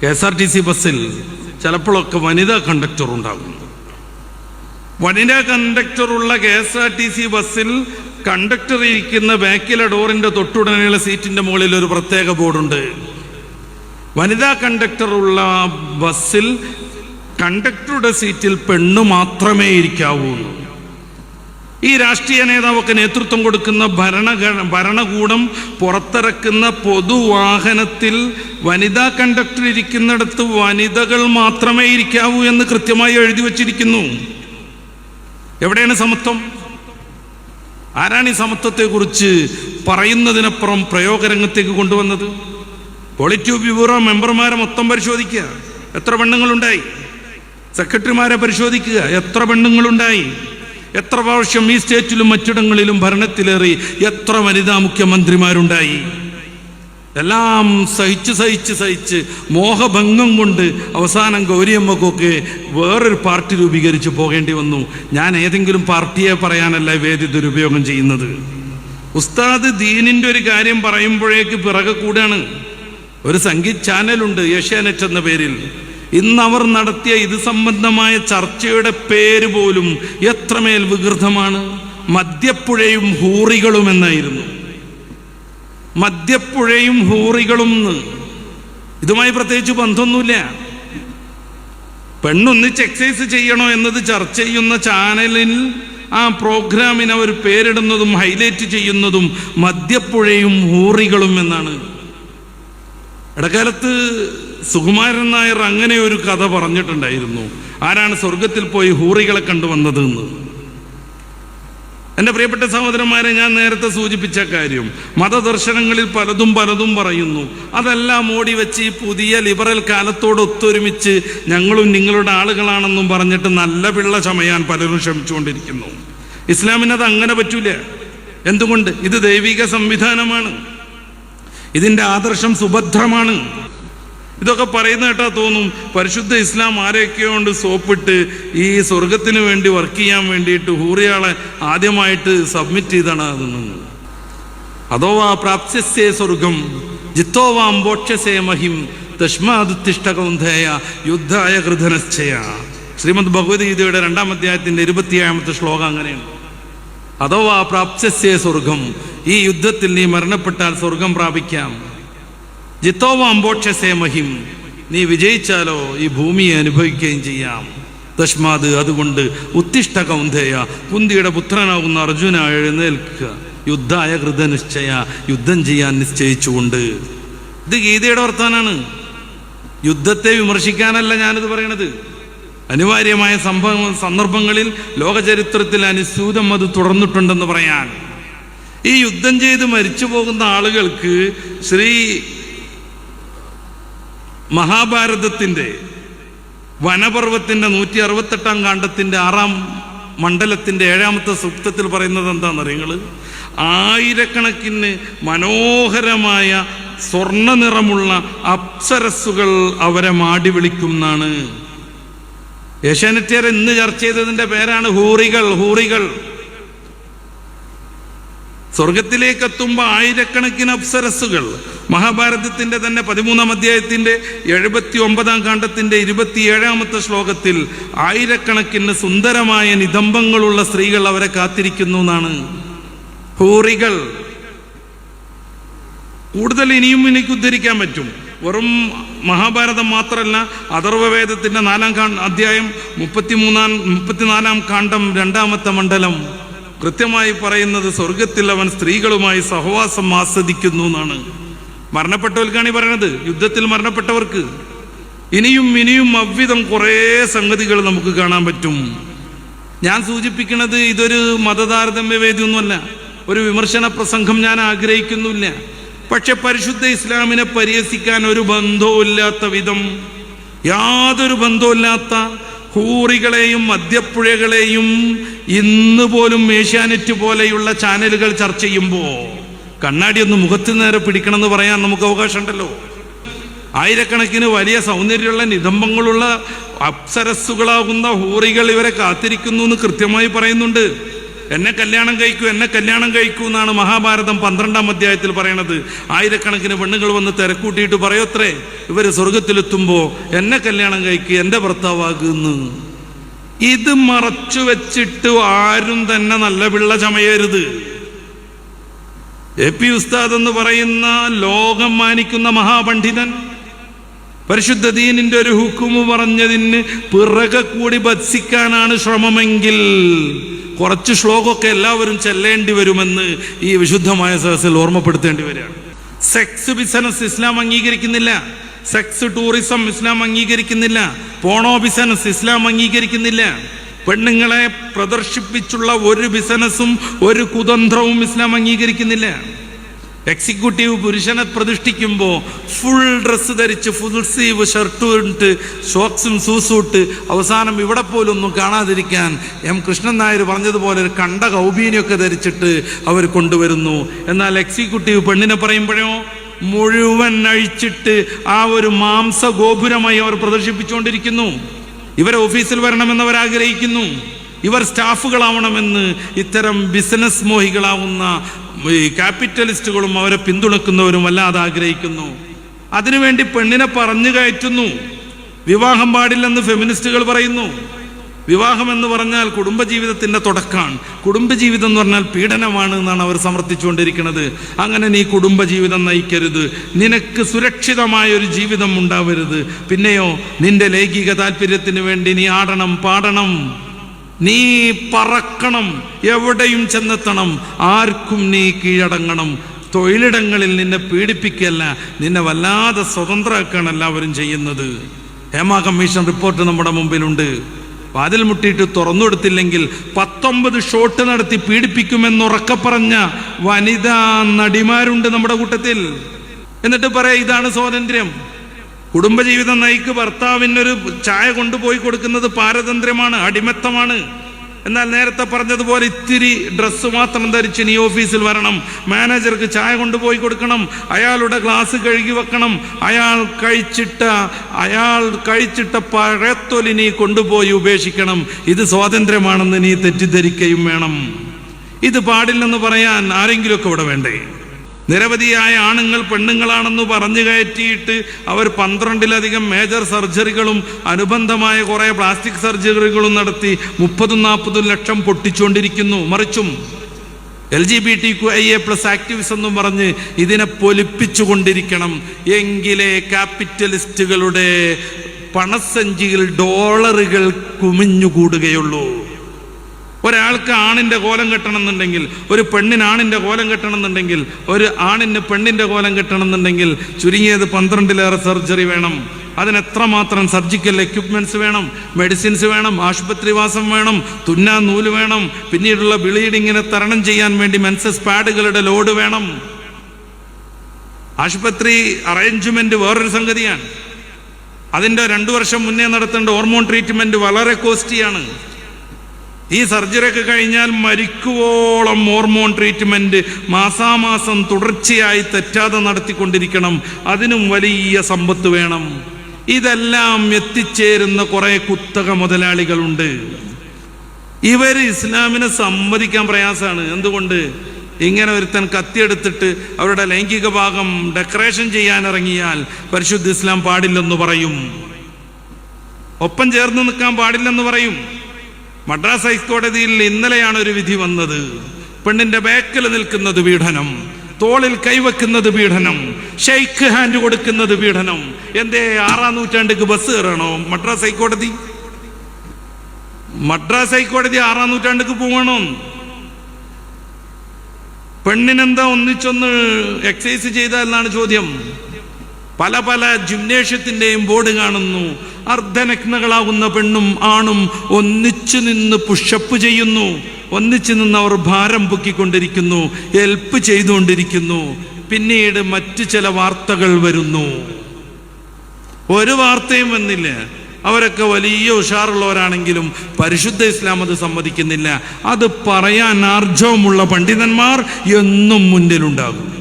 K S R T C ബസ്സിൽ ചിലപ്പോഴൊക്കെ വനിതാ കണ്ടക്ടർ ഉണ്ടാകും വനിതാ കണ്ടക്ടറുള്ള K S R T C ബസ്സിൽ കണ്ടക്ടർ ഇരിക്കുന്ന ബാക്കിലെ ഡോറിന്റെ തൊട്ടുടനെയുള്ള സീറ്റിന്റെ മുകളിൽ ഒരു പ്രത്യേക ബോർഡുണ്ട് വനിതാ കണ്ടക്ടറുള്ള ബസ്സിൽ കണ്ടക്ടറുടെ സീറ്റിൽ പെണ്ണ് മാത്രമേ ഇരിക്കാവൂ. ഈ രാഷ്ട്രീയ നേതാവൊക്കെ നേതൃത്വം കൊടുക്കുന്ന ഭരണഘ ഭരണകൂടം പുറത്തിറക്കുന്ന പൊതുവാഹനത്തിൽ വനിതാ കണ്ടക്ടർ ഇരിക്കുന്നിടത്ത് വനിതകൾ മാത്രമേ ഇരിക്കാവൂ എന്ന് കൃത്യമായി എഴുതി വച്ചിരിക്കുന്നു. എവിടെയാണ് സമത്വം? ആരാണ് ഈ സമത്വത്തെക്കുറിച്ച് പറയുന്നതിനപ്പുറം പ്രയോഗരംഗത്തേക്ക് കൊണ്ടുവന്നത്? പോളിറ്റ്യൂ ബ്യൂറോ മെമ്പർമാരെ മൊത്തം പരിശോധിക്കുക. എത്ര പെണ്ണുങ്ങളുണ്ടായി? സെക്രട്ടറിമാരെ പരിശോധിക്കുക. എത്ര പെണ്ണുങ്ങളുണ്ടായി? എത്ര പ്രാവശ്യം ഈ സ്റ്റേറ്റിലും മറ്റിടങ്ങളിലും ഭരണത്തിലേറി എത്ര വനിതാ മുഖ്യമന്ത്രിമാരുണ്ടായി? എല്ലാം സഹിച്ച് സഹിച്ച് സഹിച്ച് മോഹഭംഗം കൊണ്ട് അവസാനം ഗൗരിയമ്മക്കൊക്കെ വേറൊരു പാർട്ടി രൂപീകരിച്ച് പോകേണ്ടി വന്നു. ഞാൻ ഏതെങ്കിലും പാർട്ടിയെ പറയാനല്ല വേദി ദുരുപയോഗം ചെയ്യുന്നത്. ഉസ്താദ് ദീനിന്റെ ഒരു കാര്യം പറയുമ്പോഴേക്ക് പിറകെ കൂടാണ്. ഒരു സംഗീത് ചാനലുണ്ട് ഏഷ്യാനെറ്റ് എന്ന പേരിൽ. ഇന്ന് അവർ നടത്തിയ ഇത് സംബന്ധമായ ചർച്ചയുടെ പേര് പോലും എത്രമേൽ വികൃതമാണ്. മദ്യപ്പുഴയും ഹൂറികളും എന്നായിരുന്നു. മദ്യപ്പുഴയും ഹൂറികളും ഇതുമായി പ്രത്യേകിച്ച് ബന്ധമൊന്നുമില്ല. പെണ്ണൊന്നിച്ച് എക്സസൈസ് ചെയ്യണോ എന്നത് ചർച്ച ചെയ്യുന്ന ചാനലിൽ ആ പ്രോഗ്രാമിന് അവർ പേരിടുന്നതും ഹൈലൈറ്റ് ചെയ്യുന്നതും മദ്യപ്പുഴയും ഹൂറികളും എന്നാണ്. ഇടക്കാലത്ത് സുകുമാരൻ നായർ അങ്ങനെ ഒരു കഥ പറഞ്ഞിട്ടുണ്ടായിരുന്നു. ആരാണ് സ്വർഗത്തിൽ പോയി ഹൂറികളെ കണ്ടുവന്നത് എന്ന് എന്റെ പ്രിയപ്പെട്ട സഹോദരന്മാരെ ഞാൻ നേരത്തെ സൂചിപ്പിച്ച കാര്യം മതദർശനങ്ങളിൽ പലതും പലതും പറയുന്നു. അതെല്ലാം ഓടി വെച്ച് ഈ പുതിയ ലിബറൽ കാലത്തോട് ഒത്തൊരുമിച്ച് ഞങ്ങളും നിങ്ങളുടെ ആളുകളാണെന്നും പറഞ്ഞിട്ട് നല്ല പിള്ള ചമയാൻ പലരും ശ്രമിച്ചുകൊണ്ടിരിക്കുന്നു. ഇസ്ലാമിന് അത് അങ്ങനെ പറ്റൂല. എന്തുകൊണ്ട്? ഇത് ദൈവിക സംവിധാനമാണ്. ഇതിന്റെ ആദർശം സുഭദ്രമാണ്. ഇതൊക്കെ പറയുന്ന കേട്ടാ തോന്നും. പരിശുദ്ധ ഇസ്ലാം ആരെയൊക്കെയോ കൊണ്ട് സോപ്പിട്ട് ഈ സ്വർഗത്തിന് വേണ്ടി വർക്ക് ചെയ്യാൻ വേണ്ടിയിട്ട് ഹൂറിയാളെ ആദ്യമായിട്ട് സബ്മിറ്റ് ചെയ്താണ് അതെന്ന് അതോ ആ പ്രാപ്സ്യസേ സ്വർഗം ജിത്തോവാം ബോക്ഷസേ മഹിം തഷ്മാതുത്തിഷ്ടകൗന്ധേയ യുദ്ധായ കൃതനശ്ചയ ശ്രീമദ് ഭഗവത്ഗീതയുടെ രണ്ടാം അധ്യായത്തിന്റെ ഇരുപത്തിയേഴാമത്തെ ശ്ലോകം അങ്ങനെയാണ് അഥവാ പ്രാപ്സ്യസേ സ്വർഗം ഈ യുദ്ധത്തിൽ നീ മരണപ്പെട്ടാൽ സ്വർഗം പ്രാപിക്കാം. ജിത്തോവ അമ്പോക്ഷസേ മഹിം. നീ വിജയിച്ചാലോ ഈ ഭൂമിയെ അനുഭവിക്കുകയും ചെയ്യാം. തസ്മാത് അതുകൊണ്ട് ഉത്തിഷ്ട കൗന്ധേയ കുന്തിയുടെ പുത്രനാകുന്ന അർജുന എഴുന്നേൽക്കുക. യുദ്ധായ കൃതനിശ്ചയ യുദ്ധം ചെയ്യാൻ നിശ്ചയിച്ചുകൊണ്ട്. ഇത് ഗീതയുടെ വർത്താനാണ്. യുദ്ധത്തെ വിമർശിക്കാനല്ല ഞാനിത് പറയണത്. അനിവാര്യമായ സംഭവ സന്ദർഭങ്ങളിൽ ലോകചരിത്രത്തിൽ അനുസ്യൂതം അത് തുടർന്നിട്ടുണ്ടെന്ന് പറയാൻ. ഈ യുദ്ധം ചെയ്ത് മരിച്ചു പോകുന്ന ആളുകൾക്ക് ശ്രീ മഹാഭാരതത്തിന്റെ വനപർവത്തിന്റെ നൂറ്റി അറുപത്തെട്ടാം കാണ്ഡത്തിന്റെ ആറാം മണ്ഡലത്തിന്റെ ഏഴാമത്തെ സൂക്തത്തിൽ പറയുന്നത് എന്താണെന്ന് നിങ്ങൾ ആയിരക്കണക്കിന് മനോഹരമായ സ്വർണ നിറമുള്ള അപ്സരസ്സുകൾ അവരെ മാടി വിളിക്കുന്നാണ് ഏഷ്യാനെറ്റിയർ ഇന്ന് ചർച്ച ചെയ്തതിന്റെ പേരാണ് ഹൂറികൾ ഹൂറികൾ. സ്വർഗത്തിലേക്ക് എത്തുമ്പോൾ ആയിരക്കണക്കിന് അപ്സരസ്സുകൾ. മഹാഭാരതത്തിന്റെ തന്നെ പതിമൂന്നാം അധ്യായത്തിന്റെ എഴുപത്തി ഒമ്പതാം കാണ്ഡത്തിന്റെ ഇരുപത്തിയേഴാമത്തെ ശ്ലോകത്തിൽ ആയിരക്കണക്കിന് സുന്ദരമായ നിതംബങ്ങളുള്ള സ്ത്രീകൾ അവരെ കാത്തിരിക്കുന്നു എന്നാണ്. ഹൂറികൾ. കൂടുതൽ ഇനിയും എനിക്ക് ഉദ്ധരിക്കാൻ പറ്റും. വെറും മഹാഭാരതം മാത്രമല്ല അഥർവവേദത്തിന്റെ നാലാം കാ അധ്യായം മുപ്പത്തിമൂന്നാം മുപ്പത്തിനാലാം കാണ്ഡം രണ്ടാമത്തെ മണ്ഡലം. കൃത്യമായി പറയുന്നത് സ്വർഗത്തിൽ അവൻ സ്ത്രീകളുമായി സഹവാസം ആസ്വദിക്കുന്നു എന്നാണ്. മരണപ്പെട്ടവർക്കാണ് ഈ പറയണത്. യുദ്ധത്തിൽ മരണപ്പെട്ടവർക്ക് ഇനിയും ഇനിയും അവ്വിധം കുറേ സംഗതികൾ നമുക്ക് കാണാൻ പറ്റും. ഞാൻ സൂചിപ്പിക്കുന്നത് ഇതൊരു മതതാരതമ്യ വേദിയൊന്നുമല്ല. ഒരു വിമർശന പ്രസംഗം ഞാൻ ആഗ്രഹിക്കുന്നില്ല. പക്ഷെ പരിശുദ്ധ ഇസ്ലാമിനെ പരിഹസിക്കാൻ ഒരു ബന്ധവും ഇല്ലാത്ത വിധം യാതൊരു ബന്ധവുമില്ലാത്ത ഹൂറികളെയും മദ്യപ്പുഴകളെയും ഇന്ന് പോലും ഏഷ്യാനെറ്റ് പോലെയുള്ള ചാനലുകൾ ചർച്ച ചെയ്യുമ്പോൾ കണ്ണാടി ഒന്ന് മുഖത്ത് നേരെ പിടിക്കണം എന്ന് പറയാൻ നമുക്ക് അവകാശമുണ്ടല്ലോ. ആയിരക്കണക്കിന് വലിയ സൗന്ദര്യമുള്ള നിതംബങ്ങളുള്ള അപ്സരസ്സുകളാകുന്ന ഹൂറികൾ ഇവരെ കാത്തിരിക്കുന്നു എന്ന് കൃത്യമായി പറയുന്നുണ്ട്. എന്നെ കല്യാണം കഴിക്കൂ എന്നെ കല്യാണം കഴിക്കൂ എന്നാണ് മഹാഭാരതം പന്ത്രണ്ടാം അധ്യായത്തിൽ പറയണത്. ആയിരക്കണക്കിന് പെണ്ണുങ്ങൾ വന്ന് തിരക്കൂട്ടിയിട്ട് പറയത്രേ ഇവർ സ്വർഗത്തിലെത്തുമ്പോൾ എന്നെ കല്യാണം കഴിക്കുക എന്റെ ഭർത്താവാകുന്നു ഇത് മറച്ചു വെച്ചിട്ട് ആരും തന്നെ നല്ല പിള്ള ചമയരുത്. എ പി ഉസ്താദ് എന്ന് പറയുന്ന ലോകം മാനിക്കുന്ന മഹാപണ്ഡിതൻ പരിശുദ്ധ ദീനിന്റെ ഒരു ഹുക്കുമ് പറഞ്ഞതിന് പിറകെ കൂടി ഭത്സിക്കാനാണ് ശ്രമമെങ്കിൽ കുറച്ച് ശ്ലോകമൊക്കെ എല്ലാവരും ചെല്ലേണ്ടി വരുമെന്ന് ഈ വിശുദ്ധമായ സദസ്സിൽ ഓർമ്മപ്പെടുത്തേണ്ടി വരികയാണ്. സെക്സ് ബിസിനസ് ഇസ്ലാം അംഗീകരിക്കുന്നില്ല. സെക്സ് ടൂറിസം ഇസ്ലാം അംഗീകരിക്കുന്നില്ല. പോണോ ബിസിനസ് ഇസ്ലാം അംഗീകരിക്കുന്നില്ല. പെണ്ണുങ്ങളെ പ്രദർശിപ്പിച്ചുള്ള ഒരു ബിസിനസ്സും ഒരു കുതന്ത്രവും ഇസ്ലാം അംഗീകരിക്കുന്നില്ല. എക്സിക്യൂട്ടീവ് പുരുഷനെ പ്രതിഷ്ഠിക്കുമ്പോൾ ഫുൾ ഡ്രസ്സ് ധരിച്ച് ഫുൾ സ്ലീവ് ഷർട്ട് ഇട്ട് സോക്സും സൂസും ഇട്ട് അവസാനം ഇവിടെ പോലും ഒന്നും കാണാതിരിക്കാൻ എം കൃഷ്ണൻ നായർ പറഞ്ഞതുപോലെ ഒരു കണ്ട കൗബീനിയൊക്കെ ധരിച്ചിട്ട് അവർ കൊണ്ടുവരുന്നു. എന്നാൽ എക്സിക്യൂട്ടീവ് പെണ്ണിനെ പറയുമ്പോഴോ മുഴുവൻ അഴിച്ചിട്ട് ആ ഒരു മാംസ ഗോപുരമായി അവർ പ്രദർശിപ്പിച്ചുകൊണ്ടിരിക്കുന്നു. ഇവരെ ഓഫീസിൽ വരണമെന്ന് അവർ ആഗ്രഹിക്കുന്നു. ഇവർ സ്റ്റാഫുകളാവണമെന്ന് ഇത്തരം ബിസിനസ് മോഹികളാവുന്ന ഈ ക്യാപിറ്റലിസ്റ്റുകളും അവരെ പിന്തുണക്കുന്നവരും വല്ലാതെ ആഗ്രഹിക്കുന്നു. അതിനുവേണ്ടി പെണ്ണിനെ പറഞ്ഞു കയറ്റുന്നു. വിവാഹം പാടില്ലെന്ന് ഫെമിനിസ്റ്റുകൾ പറയുന്നു. വിവാഹം എന്ന് പറഞ്ഞാൽ കുടുംബജീവിതത്തിന്റെ തുടക്കമാണ് കുടുംബജീവിതം എന്ന് പറഞ്ഞാൽ പീഡനമാണ് എന്നാണ് അവർ സമർത്ഥിച്ചുകൊണ്ടിരിക്കുന്നത്. അങ്ങനെ നീ കുടുംബജീവിതം നയിക്കരുത്. നിനക്ക് സുരക്ഷിതമായ ഒരു ജീവിതം ഉണ്ടാവരുത്. പിന്നെയോ നിന്റെ ലൈംഗിക താല്പര്യത്തിന് വേണ്ടി നീ ആടണം പാടണം. നീ പറക്കണം എവിടെയും ചെന്നെത്തണം ആർക്കും നീ കീഴടങ്ങണം. തൊഴിലിടങ്ങളിൽ നിന്നെ പീഡിപ്പിക്കല്ല നിന്നെ വല്ലാതെ സ്വതന്ത്രമാക്കുകയാണ് എല്ലാവരും ചെയ്യുന്നത്. ഹേമ കമ്മീഷൻ റിപ്പോർട്ട് നമ്മുടെ മുമ്പിലുണ്ട്. വാതിൽ മുട്ടിയിട്ട് തുറന്നു കൊടുത്തില്ലെങ്കിൽ പത്തൊമ്പത് ഷോട്ട് നടത്തി പീഡിപ്പിക്കുമെന്നുറക്ക പറഞ്ഞ വനിതാ നടിമാരുണ്ട് നമ്മുടെ കൂട്ടത്തിൽ. എന്നിട്ട് പറയാ ഇതാണ് സ്വാതന്ത്ര്യം. കുടുംബജീവിതം നയിക്ക് ഭർത്താവിനൊരു ചായ കൊണ്ടുപോയി കൊടുക്കുന്നത് പാരതന്ത്ര്യമാണ് അടിമത്തമാണ്. എന്നാൽ നേരത്തെ പറഞ്ഞതുപോലെ ഇത്തിരി ഡ്രസ്സ് മാത്രം ധരിച്ച് നീ ഓഫീസിൽ വരണം. മാനേജർക്ക് ചായ കൊണ്ടുപോയി കൊടുക്കണം അയാളുടെ ഗ്ലാസ് കഴുകി വെക്കണം. അയാൾ കഴിച്ചിട്ട അയാൾ കഴിച്ചിട്ട പഴത്തൊലി നീ കൊണ്ടുപോയി ഉപേക്ഷിക്കണം. ഇത് സ്വാതന്ത്ര്യമാണെന്ന് നീ തെറ്റിദ്ധരിക്കുകയും വേണം. ഇത് പാടില്ലെന്ന് പറയാൻ ആരെങ്കിലുമൊക്കെ ഇവിടെ വേണ്ടേ? നിരവധിയായ ആണുങ്ങൾ പെണ്ണുങ്ങളാണെന്ന് പറഞ്ഞു കയറ്റിയിട്ട് അവർ പന്ത്രണ്ടിലധികം മേജർ സർജറികളും അനുബന്ധമായ കുറേ പ്ലാസ്റ്റിക് സർജറികളും നടത്തി മുപ്പതും നാൽപ്പതും ലക്ഷം പൊട്ടിച്ചുകൊണ്ടിരിക്കുന്നു. മറിച്ചും L G B T I A plus activist എന്നും പറഞ്ഞ് ഇതിനെ പൊലിപ്പിച്ചുകൊണ്ടിരിക്കണം. എങ്കിലേ ക്യാപിറ്റലിസ്റ്റുകളുടെ പണസഞ്ചിയിൽ ഡോളറുകൾ കുമിഞ്ഞുകൂടുകയുള്ളൂ. ഒരാൾക്ക് ആണിന്റെ കോലം കെട്ടണമെന്നുണ്ടെങ്കിൽ ഒരു പെണ്ണിന് ആണിന്റെ കോലം കെട്ടണമെന്നുണ്ടെങ്കിൽ ഒരു ആണിന് പെണ്ണിന്റെ കോലം കെട്ടണമെന്നുണ്ടെങ്കിൽ ചുരുങ്ങിയത് പന്ത്രണ്ടിലേറെ സർജറി വേണം. അതിന് എത്രമാത്രം സർജിക്കൽ എക്യുപ്മെന്റ്സ് വേണം മെഡിസിൻസ് വേണം ആശുപത്രിവാസം വേണം തുന്നാൻ നൂൽ വേണം പിന്നീടുള്ള ബ്ലീഡിങ്ങിനെ തരണം ചെയ്യാൻ വേണ്ടി മെൻസസ് പാഡുകളുടെ ലോഡ് വേണം. ആശുപത്രി അറേഞ്ച്മെന്റ് വേറൊരു സംഗതിയാണ്. അതിന്റെ രണ്ടു വർഷം മുന്നേ നടത്തേണ്ട ഹോർമോൺ ട്രീറ്റ്മെന്റ് വളരെ കോസ്റ്റിയാണ് ഈ സർജറി ഒക്കെ കഴിഞ്ഞാൽ മരിക്കുവോളം ഹോർമോൺ ട്രീറ്റ്മെന്റ് മാസാമാസം തുടർച്ചയായി തെറ്റാതെ നടത്തിക്കൊണ്ടിരിക്കണം. അതിനും വലിയ സമ്പത്ത് വേണം. ഇതെല്ലാം എത്തിച്ചേരുന്ന കുറേ കുത്തക മുതലാളികളുണ്ട്. ഇവർ ഇസ്ലാമിനെ സമ്മതിക്കാൻ പ്രയാസമാണ്. എന്തുകൊണ്ട്? ഇങ്ങനെ ഒരുത്തൻ കത്തിയെടുത്തിട്ട് അവരുടെ ലൈംഗിക ഭാഗം ഡെക്കറേഷൻ ചെയ്യാൻ ഇറങ്ങിയാൽ പരിശുദ്ധ ഇസ്ലാം പാടില്ലെന്ന് പറയും. ഒപ്പം ചേർന്ന് നിൽക്കാൻ പാടില്ലെന്ന് പറയും. മദ്രാസ് ഹൈക്കോടതിയിൽ ഇന്നലെയാണ് ഒരു വിധി വന്നത്. പെണ്ണിന്റെ ബാക്കിൽ നിൽക്കുന്നത് പീഡനം തോളിൽ കൈവെക്കുന്നത് പീഡനം ഷെയ്ക്ക് ഹാൻഡ് കൊടുക്കുന്നത് പീഡനം. എന്തേ ആറാം നൂറ്റാണ്ടിക്ക് ബസ് കയറണോ? മദ്രാസ് ഹൈക്കോടതി? മദ്രാസ് ഹൈക്കോടതി ആറാം നൂറ്റാണ്ടിക്ക് പോകണോ? പെണ്ണിനെന്താ ഒന്നിച്ചൊന്ന് എക്സസൈസ് ചെയ്ത എന്നാണ് ചോദ്യം. പല പല ജിംനേഷ്യത്തിന്റെയും ബോർഡ് കാണുന്നു. അർദ്ധനഗ്നകളാകുന്ന പെണ്ണും ആണും ഒന്നിച്ചു നിന്ന് പുഷപ്പ് ചെയ്യുന്നു. ഒന്നിച്ചു നിന്ന് അവർ ഭാരം പൊക്കിക്കൊണ്ടിരിക്കുന്നു ഹെൽപ്പ് ചെയ്തുകൊണ്ടിരിക്കുന്നു. പിന്നീട് മറ്റു ചില വാർത്തകൾ വരുന്നു. ഒരു വാർത്തയും വന്നില്ല. അവരൊക്കെ വലിയ ഉഷാറുള്ളവരാണെങ്കിലും പരിശുദ്ധ ഇസ്ലാം അത് സമ്മതിക്കുന്നില്ല. അത് പറയാൻ ആർജവമുള്ള പണ്ഡിതന്മാർ എന്നും മുന്നിലുണ്ടാകും.